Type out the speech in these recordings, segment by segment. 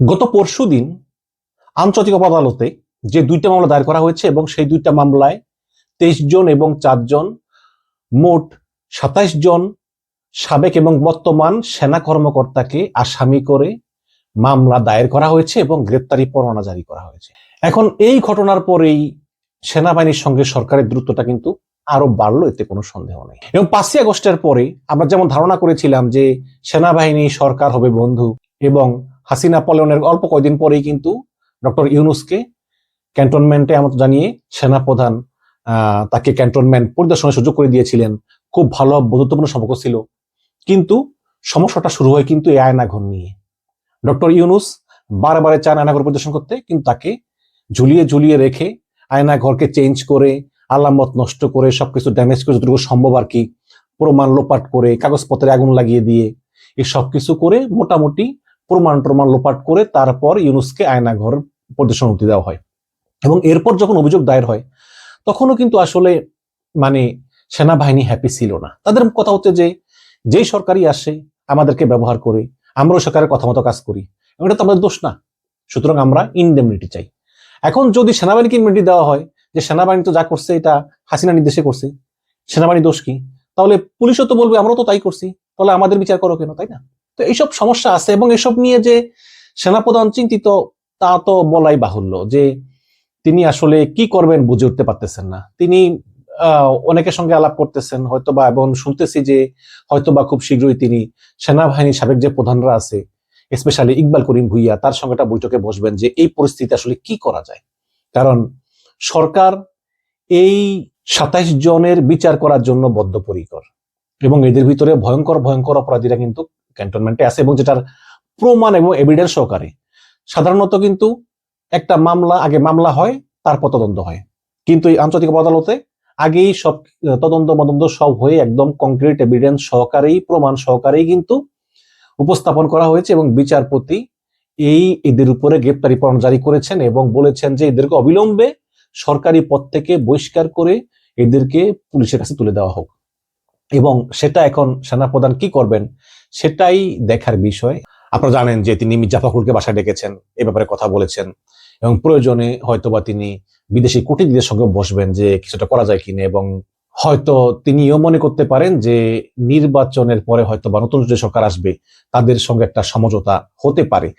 গত পরশু দিন আন্তর্জাতিক আদালতে যে দুইটা মামলা দায়ের করা হয়েছে এবং সেই দুইটা মামলায় তেইশ জন এবং চারজন মোট সাতাইশ জন সাবেক এবং বর্তমান সেনা কর্মকর্তাকে আসামি করে মামলা দায়ের করা হয়েছে এবং গ্রেপ্তারি পরোয়ানা জারি করা হয়েছে। এখন এই ঘটনার পরেই সেনাবাহিনীর সঙ্গে সরকারের দূরত্বটা কিন্তু আরও বাড়লো, এতে কোনো সন্দেহ নেই। এবং পাঁচই আগস্টের পরে আমরা যেমন ধারণা করেছিলাম যে সেনাবাহিনী সরকার হবে বন্ধু এবং হাসিনা পলায়নের অল্প কয়েকদিন পরেই কিন্তু ডক্টর ইউনুসকে ক্যান্টনমেন্টে আমত জানিয়ে সেনাপ্রধান তাকে ক্যান্টনমেন্ট পরিদর্শনের সুযোগ করে দিয়েছিলেন। খুব ভালো, বন্ধুত্বপূর্ণ সম্পর্ক ছিল। কিন্তু সমস্যাটা শুরু হয় কিন্তু এই আয়নাঘর নিয়ে। ডক্টর ইউনুস বারবারে চান আয়নাঘর পরিদর্শন করতে, কিন্তু তাকে ঝুলিয়ে ঝুলিয়ে রেখে আয়নাঘরকে চেঞ্জ করে, আলামত নষ্ট করে, সবকিছু ড্যামেজ করে, যতটুকু সম্ভব আর কি, প্রমাণ লোপাট করে, কাগজপত্রে আগুন লাগিয়ে দিয়ে, এই সব কিছু করে মোটামুটি প্রমাণ প্রমাণ লোপাট করে তারপর ইউনুসকে আয়নাঘর পরিদর্শন অনুমতি দেওয়া হয়। এবং এরপর যখন অভিযোগ দায়ের হয়, তখনও কিন্তু আসলে মানে সেনাবাহিনী হ্যাপি ছিল না। তাদের কথা হচ্ছে যে, যেই সরকারই আসে, আমাদেরকে ব্যবহার করে, আমরাও সরকারের কথা মতো কাজ করি। এটা তো আমাদের দোষ না। সুতরাং আমরা ইনডেমনিটি চাই। এখন যদি সেনাবাহিনীকে ইনডেমনিটি দেওয়া হয়, যে সেনাবাহিনী তো যা করছে, এটা হাসিনা নির্দেশে করছে সেনাবাহিনী দোষ কি? তাহলে পুলিশও তো বলবে, আমরাও তো তাই করছি। তাহলে আমাদের বিচার করো কেন? তাই না? তো এইসব সমস্যা আছে এবং এসব নিয়ে যে সেনাপ্রধান চিন্তিত, তা তো বলাই বাহুল্য যে তিনি আসলে কি করবেন বুঝে উঠতে পারতেছেন না। তিনি অনেকের সঙ্গে আলাপ করতেছেন, হয়তোবা এবং শুনতেছি যে হয়তোবা খুব শীঘ্রই তিনি সেনাবাহিনীর সাবেক যে প্রধানরা আছে স্পেশালি ইকবাল করিম ভুইয়া, তার সঙ্গে একটা বৈঠকে বসবেন যে এই পরিস্থিতি আসলে কি করা যায়। কারণ সরকার এই সাতাইশ জনের বিচার করার জন্য বদ্ধপরিকর এবং এদের ভিতরে ভয়ঙ্কর ভয়ঙ্কর অপরাধীরা কিন্তু ক্যান্টনমেন্টে আছে এবং যেটার প্রমাণ এবং এভিডেন্স সহকারে। সাধারণত কিন্তু একটা মামলা, আগে মামলা হয়, তারপর তদন্ত হয়। কিন্তু এই আন্তর্জাতিক আদালতে আগেই সব তদন্ত মদন্ত সব হয়ে একদম কংক্রিট এভিডেন্স সহকারেই, প্রমাণ সহকারেই কিন্তু উপস্থাপন করা হয়েছে এবং বিচারপতি এই এদের উপরে গ্রেপ্তারি পরোয়ানা জারি করেছেন এবং বলেছেন যে এদেরকে অবিলম্বে সরকারি পদ থেকে বহিষ্কার করে এদেরকে পুলিশের কাছে তুলে দেওয়া হোক। এবং সেটা এখন সেনাপ্রধান কি করবেন, সেটাই দেখার বিষয়। আপনারা জানেন যে তিনি মির্জা ফখরুলকে বাসায় ডেকেছেন, এ ব্যাপারে কথা বলেছেন এবং প্রয়োজনে হয়তোবা তিনি বিদেশি কূটনীতিদের সঙ্গে বসবেন যে কিছুটা করা যায় কিনা এবং হয়তো তিনিও মনে করতে পারেন যে নির্বাচনের পরে হয়তো বা নতুন যে সরকার আসবে, তাদের সঙ্গে একটা সমঝোতা হতে পারে।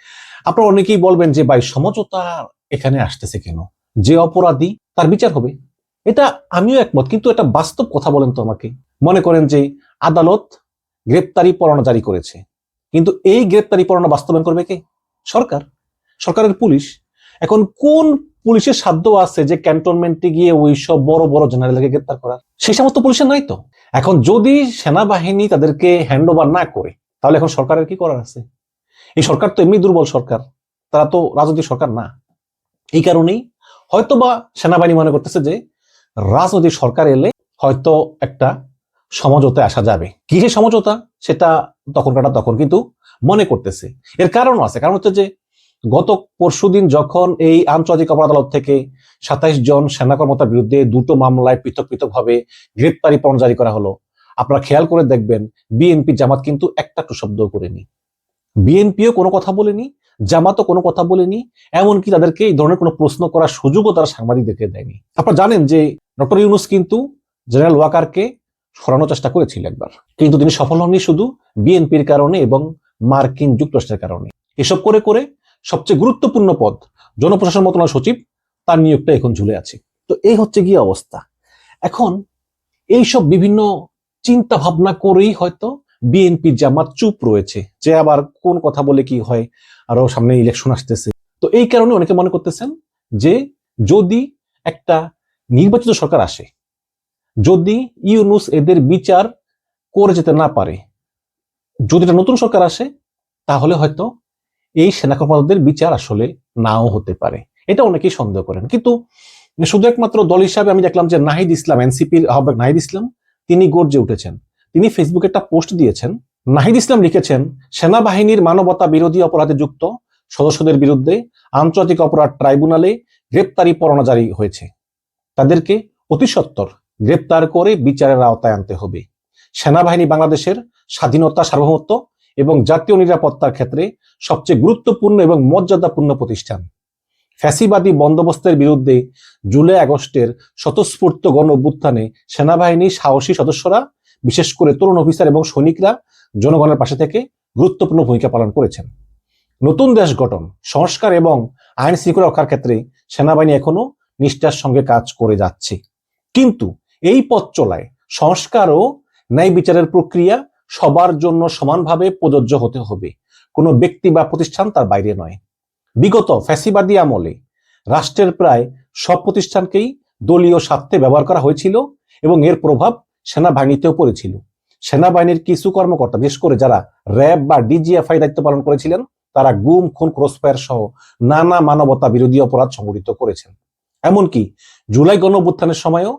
আপনারা অনেকেই বলবেন যে, ভাই, সমঝোতা এখানে আসতেছে কেন? যে অপরাধী, তার বিচার হবে। এটা আমিও একমত, কিন্তু এটা বাস্তব কথা বলেন তো আমাকে। মনে করেন যে আদালত গ্রেপ্তারি পরোয়ানা জারি করেছে। কিন্তু এই গ্রেপ্তারি পরোয়ানা বাস্তবায়ন করবে কে? সরকার। সরকারের পুলিশ। এখন কোন পুলিশের সাধ্য আছে যে ক্যান্টনমেন্টে গিয়ে ওই সব বড় বড় জেনারেলকে গ্রেপ্তার করার? সেই সমস্ত পুলিশের নাই তো। এখন যদি সেনাবাহিনী তাদেরকে হ্যান্ড ওভার না করে, তাহলে এখন সরকারের কি করার আছে? এই সরকার তো এমনি দুর্বল সরকার। তারা তো রাজনৈতিক সরকার না। এই কারণেই হয়তোবা সেনাবাহিনী মনে করতেছে যে রাজনৈতিক সরকার এলে হয়তো একটা সমঝোতায় আসা যাবে। কি যে সমঝোতা, সেটা তখন কাটা তখন কিন্তু মনে করতেছে। এর কারণও আছে। কারণ হচ্ছে যে, গত পরশুদিন যখন এই আন্তর্জাতিক অপরাধ আদালত থেকে সাতাইশ জন সেনা কর্মকর্তার বিরুদ্ধে দুটো মামলায় পৃথক পৃথক ভাবে গ্রেপ্তারি পরণ জারি করা হলো, আপনারা খেয়াল করে দেখবেন বিএনপি জামাত কিন্তু একটা টু শব্দ করেনি। বিএনপিও কোনো কথা বলেনি, জামাতও কোনো কথা বলেনি, এমনকি তাদেরকে এই ধরনের কোনো প্রশ্ন করার সুযোগও তারা সাংবাদিকদেরকে দেয়নি। আপনারা জানেন যে ডক্টর ইউনুস কিন্তু জেনারেল ওয়াকারকে সরানোর চেষ্টা করেছিল একবার। কিন্তু তিনি সফল হননি শুধু, বিএনপির কারণে এবং মার্কিন যুক্তরাষ্ট্রের কারণে। এসব করে করে সবচেয়ে গুরুত্বপূর্ণ পদ জনপ্রশাসন মন্ত্রণালয় সচিব, তার নিয়োগটা এখন ঝুলে আছে। তো এই হচ্ছে গিয়ে অবস্থা। এখন এইসব বিভিন্ন চিন্তা ভাবনা করেই হয়তো বিএনপি জামাত চুপ রয়েছে, যে আবার কোন কথা বলে কি হয়, আরও সামনে ইলেকশন আসতেছে। তো এই কারণে অনেকে মনে করতেছেন যে যদি একটা নির্বাচিত সরকার আসে যদি ইউনুস এদের বিচার করে যেতে না পারে, যদি এটা নতুন সরকার আসে, তাহলে হয়তো এই সেনা কর্মকর্তাদের বিচার আসলে নাও হতে পারে। এটা অনেকেই সন্দেহ করেন। কিন্তু শুধু একমাত্র দল হিসাবে আমি দেখলাম যে নাহিদ ইসলাম, এনসিপির আহ্বায়ক নাহিদ ইসলাম, তিনি গর্জে উঠেছেন। তিনি ফেসবুকে একটা পোস্ট দিয়েছেন। নাহিদ ইসলাম লিখেছেন, সেনাবাহিনীর মানবতা বিরোধী অপরাধে যুক্ত, সদস্যদের বিরুদ্ধে আন্তর্জাতিক অপরাধ ট্রাইব্যুনালে গ্রেপ্তারি পরোয়ানা জারি হয়েছে। তাদেরকে অতি সত্বর গ্রেপ্তার করে বিচারের আওতায় আনতে হবে। সেনাবাহিনী বাংলাদেশের স্বাধীনতা, সার্বভৌমত্ব এবং জাতীয় নিরাপত্তার ক্ষেত্রে সবচেয়ে গুরুত্বপূর্ণ এবং মর্যাদাপূর্ণ প্রতিষ্ঠান। ফ্যাসিবাদী বন্দোবস্তের বিরুদ্ধে জুলাই আগস্টের স্বতঃস্ফূর্ত গণ অভ্যুত্থানে সেনাবাহিনী সাহসী সদস্যরা, বিশেষ করে তরুণ অফিসার এবং সৈনিকরা, জনগণের পাশে থেকে গুরুত্বপূর্ণ ভূমিকা পালন করেছেন। নতুন দেশ গঠন, সংস্কার এবং আইন শৃঙ্খলা রক্ষার ক্ষেত্রে সেনাবাহিনী এখনও নিষ্ঠার সঙ্গে কাজ করে যাচ্ছে। কিন্তু এই পথ চলায় সংস্কার ও ন্যায় বিচারের প্রক্রিয়া সবার জন্য সমানভাবে প্রযোজ্য হতে হবে। কোনো ব্যক্তি বা প্রতিষ্ঠান তার বাইরে নয়। বিগত ফ্যাসিবাদী আমলে রাষ্ট্রের প্রায় সব প্রতিষ্ঠানকেই দলীয় স্বার্থে ব্যবহার করা হয়েছিল এবং এর প্রভাব সেনাবাহিনীতেও পড়েছিল। সেনাবাহিনীর কিছু কর্মকর্তা, বিশেষ করে যারা র্যাব বা ডিজিএফআই দায়িত্ব পালন করেছিলেন, তারা গুম, খুন, ক্রসফায়ার সহ নানা মানবতা বিরোধী অপরাধ সংঘটিত করেছেন। এমনকি জুলাই গণ অভ্যুত্থানের সময়ও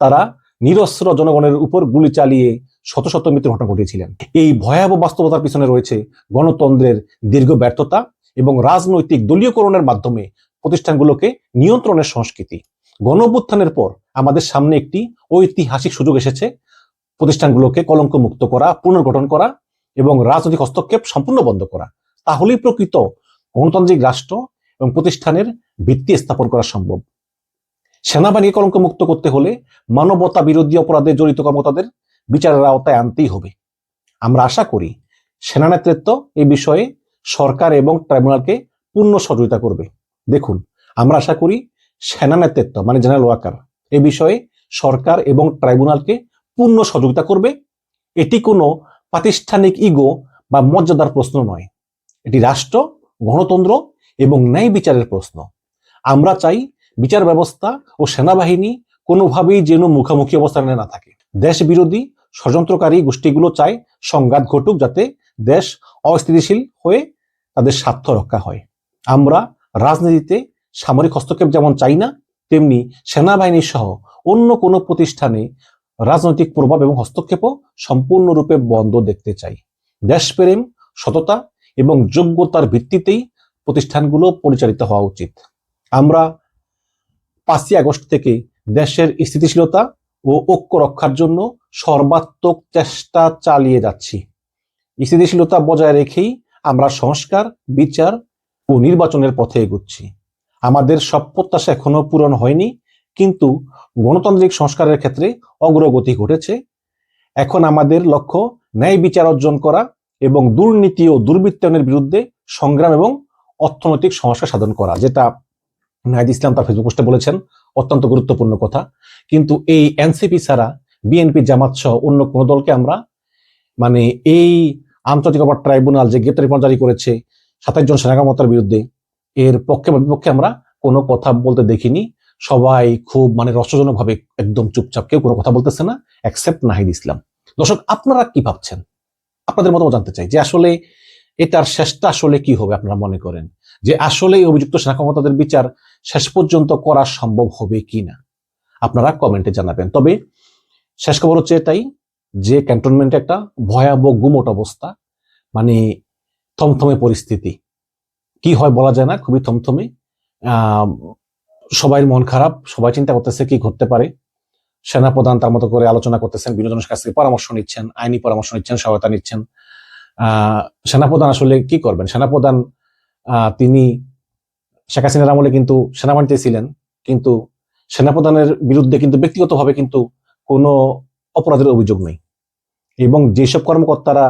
তারা নিরস্ত্র জনগণের উপর গুলি চালিয়ে শত শত মৃত্যুর ঘটনা ঘটিয়েছিলেন। এই ভয়াবহ বাস্তবতার পিছনে রয়েছে গণতন্ত্রের দীর্ঘ ব্যর্থতা এবং রাজনৈতিক দলীয়করণের মাধ্যমে প্রতিষ্ঠানগুলোকে নিয়ন্ত্রণের সংস্কৃতি। গণ পর আমাদের সামনে একটি ঐতিহাসিক সুযোগ এসেছে। প্রতিষ্ঠানগুলোকে কলঙ্ক মুক্ত করা, পুনর্গঠন করা এবং রাজনৈতিক হস্তক্ষেপ সম্পূর্ণ বন্ধ করা। তাহলেই প্রকৃত গণতান্ত্রিক রাষ্ট্র এবং প্রতিষ্ঠানের ভিত্তি স্থাপন করা সম্ভব। সেনাবাহিনী কলঙ্ক মুক্ত করতে হলে মানবতা বিরোধী অপরাধে জড়িত কর্মকর্তাদের বিচারের আওতায় আনতেই হবে। আমরা আশা করি সেনা নেতৃত্ব এই বিষয়ে সরকার এবং ট্রাইব্যুনালকে পূর্ণ সহযোগিতা করবে। দেখুন, আমরা আশা করি সেনা নেতৃত্ব মানে জেনারেল ওয়াকার এ বিষয়ে সরকার এবং ট্রাইব্যুনালকে পূর্ণ সহযোগিতা করবে। এটি কোনো প্রাতিষ্ঠানিক ইগো বা মর্যাদার প্রশ্ন নয়। এটি রাষ্ট্র, গণতন্ত্র এবং ন্যায় বিচারের প্রশ্ন। আমরা চাই বিচার ব্যবস্থা ও সেনাবাহিনী কোনোভাবেই যেন মুখোমুখি অবস্থানে না থাকে। দেশ বিরোধী ষড়যন্ত্রকারী গোষ্ঠীগুলো চায় সংঘাত ঘটুক যাতে দেশ অস্থিতিশীল হয়ে তাদের স্বার্থ রক্ষা হয়। আমরা রাজনীতিতে সামরিক হস্তক্ষেপ যেমন চাই না, তেমনি সেনাবাহিনী সহ অন্য কোনো প্রতিষ্ঠানে রাজনৈতিক প্রভাব এবং হস্তক্ষেপও সম্পূর্ণরূপে বন্ধ দেখতে চাই। দেশপ্রেম, সততা এবং যোগ্যতার ভিত্তিতেই প্রতিষ্ঠানগুলো পরিচালিত হওয়া উচিত। আমরা পাঁচই আগস্ট থেকে দেশের স্থিতিশীলতা ও ঐক্য রক্ষার জন্য সর্বাত্মক চেষ্টা চালিয়ে যাচ্ছি। স্থিতিশীলতা বজায় রেখেই আমরা সংস্কার, বিচার ও নির্বাচনের পথে এগুচ্ছি। আমাদের সব প্রত্যাশা এখনও পূরণ হয়নি, কিন্তু গণতান্ত্রিক সংস্কারের ক্ষেত্রে অগ্রগতি ঘটেছে। এখন আমাদের লক্ষ্য ন্যায় বিচার অর্জন করা এবং দুর্নীতি ও দুর্বৃত্তায়নের বিরুদ্ধে সংগ্রাম এবং অর্থনৈতিক সংস্কার সাধন করা, যেটা নাহিদ ইসলাম তার ফেসবুক পোস্টে বলেছেন, অত্যন্ত গুরুত্বপূর্ণ কথা। কিন্তু এই এনসিপি ছাড়া বিএনপি জামাত সহ অন্য কোন দলকে আমরা মানে এই আন্তর্জাতিক অপরাধ ট্রাইব্যুনাল যে গ্রেপ্তারি জারি করেছে সাতাশ জন সেনা কর্মকর্তার বিরুদ্ধে, এর পক্ষে বা বিপক্ষে আমরা কোনো কথা বলতে দেখিনি। সবাই খুব মানে রসজনক ভাবে একদম চুপচাপ, কেউ কোনো কথা বলতেছে না অ্যাকসেপ্ট নাহিদ ইসলাম। দর্শক, আপনারা কি ভাবছেন? আপনাদের মতামত জানতে চাই যে আসলে এটার শেষটা আসলে কি হবে আপনারা মনে করেন? যে আসলে অভিযুক্ত সেনা কর্মকর্তাদের বিচার শেষ পর্যন্ত করা সম্ভব হবে কি না আপনারা কমেন্টে জানাবেন। তবে শেষ খবর হচ্ছে এটাই যে ক্যান্টনমেন্টে একটা ভয়াবহ গুমট অবস্থা মানে থমথমে পরিস্থিতি। কি হয় বলা যায় না, খুবই থমথমে। সবাই মন খারাপ, সবাই চিন্তা করতেছে কি ঘটতে পারে। সেনাপ্রধান তার মতো করে আলোচনা করতেছেন, বিনোদনের কাছ থেকে পরামর্শ নিচ্ছেন, আইনি পরামর্শ নিচ্ছেন, সহায়তা নিচ্ছেন। সেনাপ্রধান আসলে কি করবেন? সেনাপ্রধান তিনি শেখ হাসিনার আমলে কিন্তু সেনাবাহিনীতে ছিলেন, কিন্তু সেনাপ্রধানের বিরুদ্ধে কিন্তু ব্যক্তিগতভাবে কিন্তু কোনো অপরাধের অভিযোগ নেই। এবং যেসব কর্মকর্তারা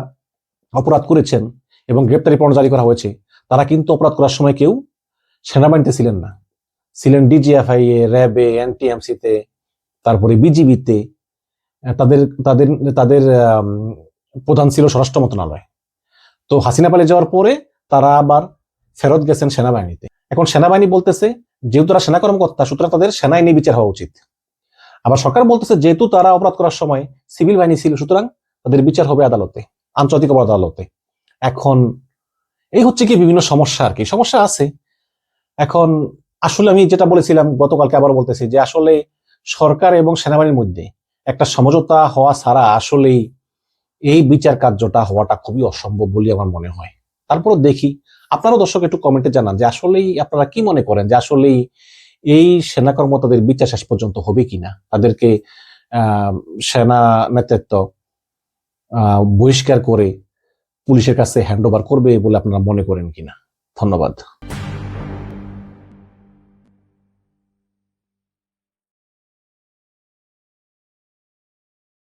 অপরাধ করেছেন এবং গ্রেপ্তারি পরোয়ানা জারি করা হয়েছে, তারা কিন্তু অপরাধ করার সময় কেউ সেনাবাহিনীতে ছিলেন না। ছিলেন ডিজিএফআই এ র্যাবে এনটিএমসিতে তারপরে বিজিবিতে তাদের তাদের তাদের প্রধান ছিল স্বরাষ্ট্র মন্ত্রণালয়। তো হাসিনা পালিয়ে যাওয়ার পরে তারা আবার ফেরত গেছেন সেনাবাহিনীতে। এখন সেনাবাহিনী বলতেছে, যেহেতু তারা সেনা কর্মকর্তা, সুতরাং তাদের সেনাবাহিনী বিচার হওয়া উচিত। আবার সরকার বলতেছে, যেহেতু তারা অপরাধ করার সময় সিভিল বাহিনী ছিল, সুতরাং তাদের বিচার হবে আদালতে, আন্তর্জাতিক অপরাধ আদালতে। এখন এই হচ্ছে কি বিভিন্ন সমস্যা আর কি। সমস্যা আছে। এখন আসলে আমি যেটা বলেছিলাম, গতকালকে আবার বলতেছি যে আসলে সরকার এবং সেনাবাহিনীর মধ্যে একটা সমঝোতা হওয়া ছাড়া আসলেই এই বিচার কার্যটা হওয়াটা খুবই অসম্ভব বলে আমার মনে হয়। তারপর দেখি, আপনারাও দর্শক একটু কমেন্টে জানান যে আসলেই আপনারা কি মনে করেন যে আসলেই এই সেনা কর্মকর্তাদের বিচার শেষ পর্যন্ত হবে কিনা? তাদেরকে সেনা নেতৃত্ব বহিষ্কার করে পুলিশের কাছে হ্যান্ড করবে বলে আপনারা মনে করেন কিনা? ধন্যবাদ।